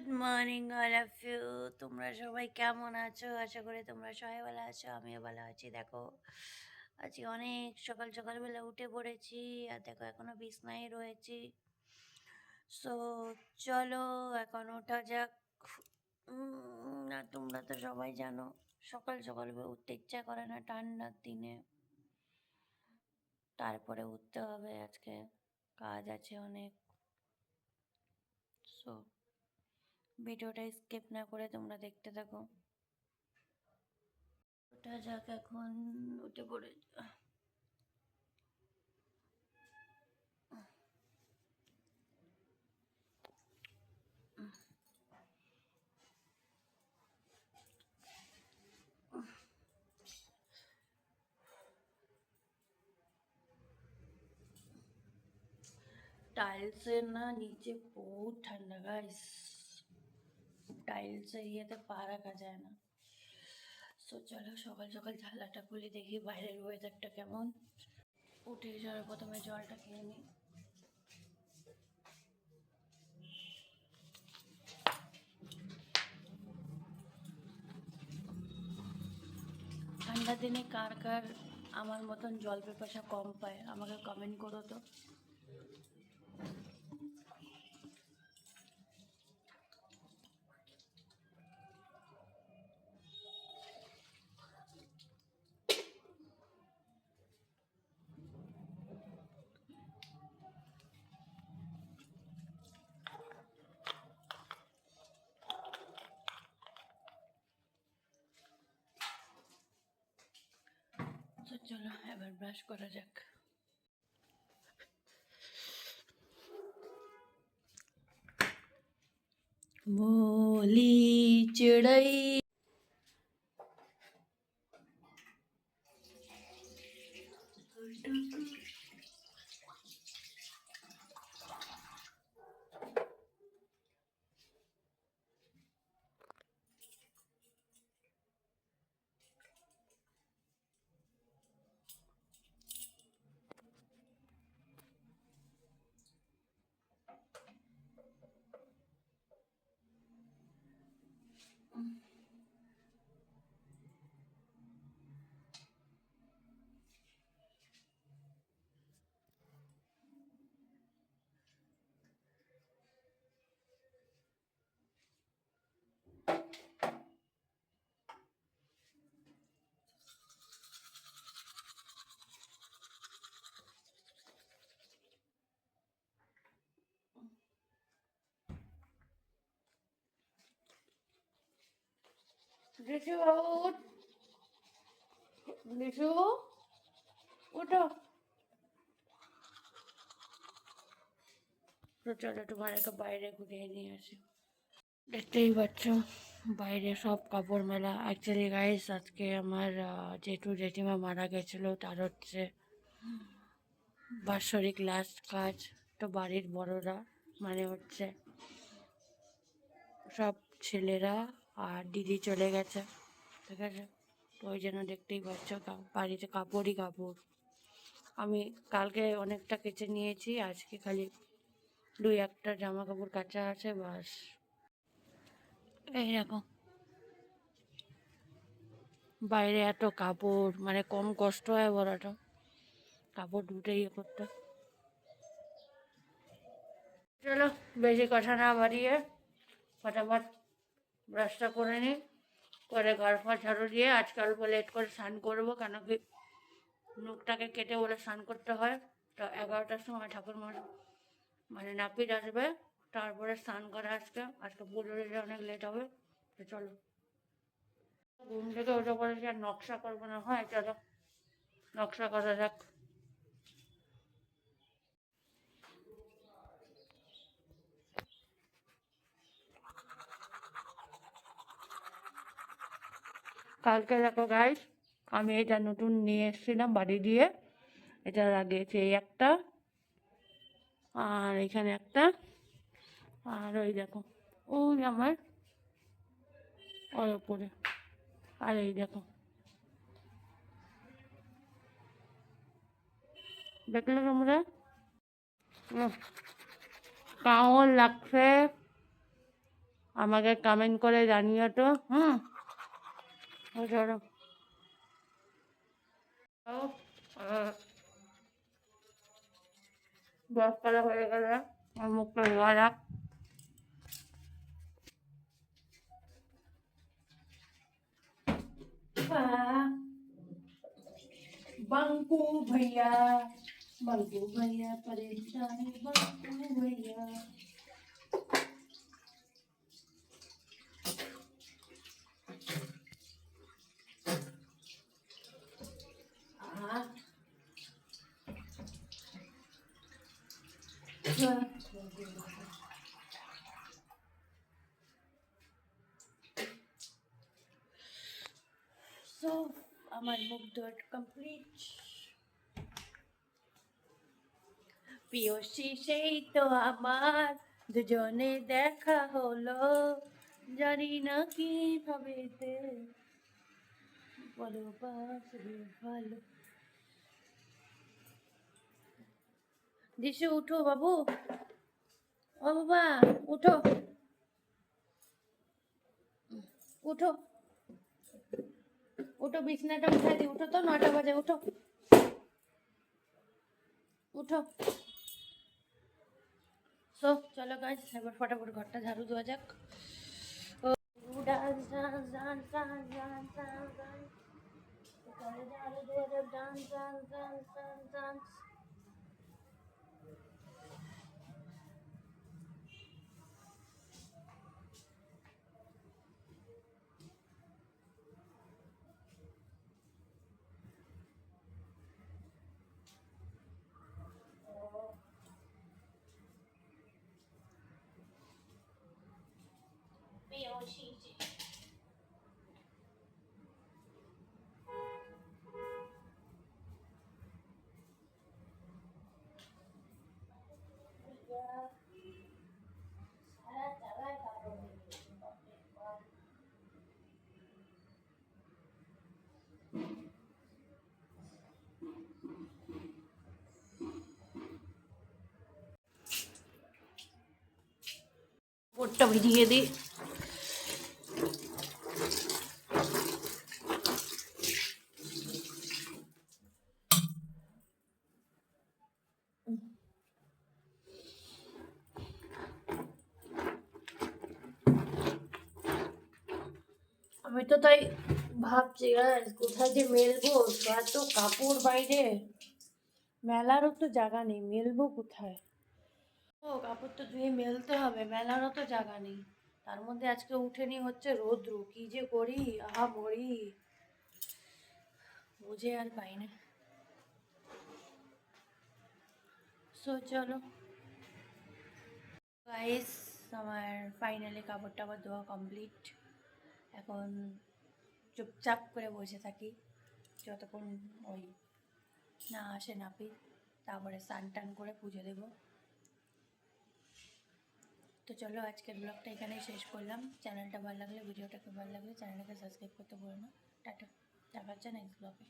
Good morning all of you. তোমরা সবাই কেমন আছো? আশা করি তোমরা সবাই ভালো আছো, আমিও ভালো আছি। দেখো, আজকে অনেক সকাল সকালবেলা উঠে পড়েছি আর দেখো, এখনও বিছনায় রয়েছি। সো চলো, এখন ওঠা যাক। না তোমরা তো সবাই জানো, সকাল সকাল উঠতে ইচ্ছা করে না ঠান্ডার দিনে। তারপরে উঠতে হবে, আজকে কাজ আছে অনেক। সো ভিডিওটা স্কিপ না করে তোমরা দেখতে থাকো। ওটা যাক, এখন উঠে পড়ে টাইলসের না নিচে বহুত ঠান্ডা গাইস টাইলসের ইয়েতে পা রাখা যায় না। সো চলো সকাল সকাল জানলাটা খুলে, দেখি বাইরের ওয়েদারটা কেমন। উঠে যাওয়ার প্রথমে জলটা খেয়ে নিই। ঠান্ডা দিনে কার কার আমার মতন জল পেপাসা কম পায়, আমাকে কমেন্ট করো তো। চলো এবার ব্রাশ করা যাক बोली चिड़ई লিচু লিচু, উঠো। তো চলো একটু বাইরে ঘুরিয়ে নিয়ে আসি। দেখতেই পাচ্ছ, বাইরে সব কাপড় মেলা। অ্যাকচুয়ালি গাইস আজকে আমার জেঠু জেঠিমা মারা গেছিল, তার হচ্ছে বাৎসরিক লাস্ট কাজ। তো বাড়ির বড়রা মানে হচ্ছে সব ছেলেরা আর দিদি চলে গেছে ঠিক আছে? তো ওই জন্য দেখতেই পাচ্ছ বাড়িতে কাপড়ই কাপড়। আমি কালকে অনেকটা কেচে নিয়েছি আজকে খালি দুই একটা জামা কাপড় কাচা আছে বাস। এই দেখো। বাইরে এত কাপড় মানে কম কষ্ট হয় বলাটা। কাপড় দুটো ইয়ে করতে। চলো বেশি কথা না বাড়িয়ে ফটাফট ব্রাশটা করে নিই করে ঘর ফর ঝাড়ু দিয়ে আজকে অল্প লেট করে স্নান করব কেন কি মুখটাকে কেটে বলে স্নান করতে হয়। তো এগারোটার সময় ঠাকুর মানে নাপিত আসবে, তারপরে স্নান করে আজকে। আজকে পুজো দিতে অনেক লেট হবে, তো চলো। ঘুম থেকে ওটা পড়েছি আর নকশা করব না, হয় চলো। নকশা করা যাক। কালকে দেখো গাইস আমি এটা নতুন নিয়ে এসেছিলাম বাড়ি দিয়ে। এটা লাগিয়েছি এই একটা, আর এখানে একটা, আর ওই দেখো, ওই আমার ওর ওপরে, আর এই দেখো। দেখলে তোমরা? কেমন লাগছে। আমাকে কমেন্ট করে জানিও তো, হুম? ও চলো দশ করা হয়ে গেলে আর মুখটা ধোয়া যাক बंकू भैया बंकू भैया परेशानी बंकू भैया So, আমার মুখ ধোয়া কমপ্লিট প্রিয়সী সেই তো আমার। দুজনে দেখা হলো। জানি না কি ভাবে বলো বাসবে ভালো। দিশু উঠো বাবু। ও বাবা, উঠো। উঠো। উঠো, বিছনাটা উঠাই দি উঠো তো নটা বাজে, উঠো। উঠো। সো, চলো গাছ এবার ফটাফট ঘরটা ঝাড়ু দেওয়া যাক। Dance dance dance dance dance dance dance যাক ডান্স ডান্স পোটটা ভিজিয়ে দিই। আমি তো তাই ভাবছি guys, কোথায় যে মেলবো? এত কাপড় বাইরে। মেলারও তো জায়গা নেই মেলবো কোথায়? ও কাপড় তো ধুয়ে মেলতে হবে মেলারও তো জায়গা নেই। তার মধ্যে আজকে উঠেনি হচ্ছে রৌদ্র কি যে করি? আহা মরি। বুঝে আর পাই না। সো চলো। গাইস আমার ফাইনালি কাপড় টাপড় ধোয়া কমপ্লিট এখন চুপচাপ করে বসে থাকি। যতক্ষণ ওই না আসে নাপিত তারপরে স্নান টান করে পুজো দেব। তো চলো আজকের ব্লগটা এখানেই শেষ করলাম। চ্যানেলটা ভালো লাগলে, ভিডিওটাকে ভালো লাগলে চ্যানেলটাকে সাবস্ক্রাইব করতে বলো না। টাটা। দেখা হচ্ছে নেক্সট ব্লগে